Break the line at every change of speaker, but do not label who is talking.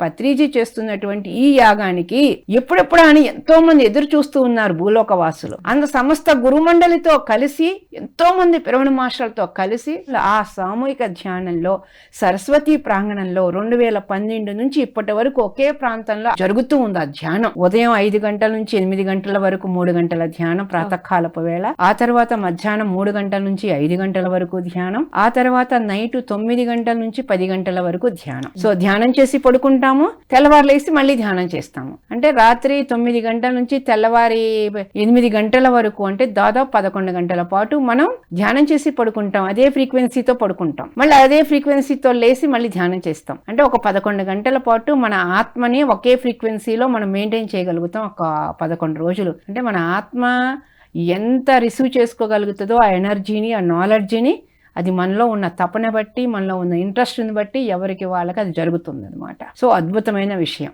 పత్రిజీ చేస్తున్నటువంటి ఈ యాగానికి ఎప్పుడెప్పుడు అని ఎంతో మంది ఎదురు చూస్తూ ఉన్నారు భూలోకవాసులు. అంత సమస్త గురుమండలితో కలిసి ఎంతో మంది పిరవణ మాస్టర్లతో కలిసి ఆ సామూహిక ధ్యానంలో సరస్వతి ప్రాంగణంలో రెండు వేల పన్నెండు నుంచి ఇప్పటి వరకు ఒకే ప్రాంతంలో జరుగుతూ ఉంది ఆ ధ్యానం. ఉదయం ఐదు గంటల నుంచి ఎనిమిది గంటల వరకు మూడు గంటల ధ్యానం ప్రాతకాలపు వేళ. ఆ తర్వాత మధ్యాహ్నం మూడు గంటల నుంచి ఐదు గంటల వరకు ధ్యానం. ఆ తర్వాత నైట్ తొమ్మిది గంటల నుంచి పది గంటల వరకు ధ్యానం. సో ధ్యానం చేసి ఉంటాము తెల్లవారులేసి మళ్ళీ ధ్యానం చేస్తాము. అంటే రాత్రి తొమ్మిది గంటల నుంచి తెల్లవారి ఎనిమిది గంటల వరకు అంటే దాదాపు పదకొండు గంటల పాటు మనం ధ్యానం చేసి పడుకుంటాం. అదే ఫ్రీక్వెన్సీతో పడుకుంటాం. మళ్ళీ అదే ఫ్రీక్వెన్సీతో లేసి మళ్ళీ ధ్యానం చేస్తాం. అంటే ఒక పదకొండు గంటల పాటు మన ఆత్మని ఒకే ఫ్రీక్వెన్సీలో మనం మెయింటైన్ చేయగలుగుతాం ఒక పదకొండు రోజులు. అంటే మన ఆత్మ ఎంత రిసీవ్ చేసుకోగలుగుతుందో ఆ ఎనర్జీని ఆ నాలెడ్జిని అది మనలో ఉన్న తపన బట్టి మనలో ఉన్న ఇంట్రెస్ట్ని బట్టి ఎవరికి వాళ్ళకి అది జరుగుతుంది అనమాట సో అద్భుతమైన విషయం.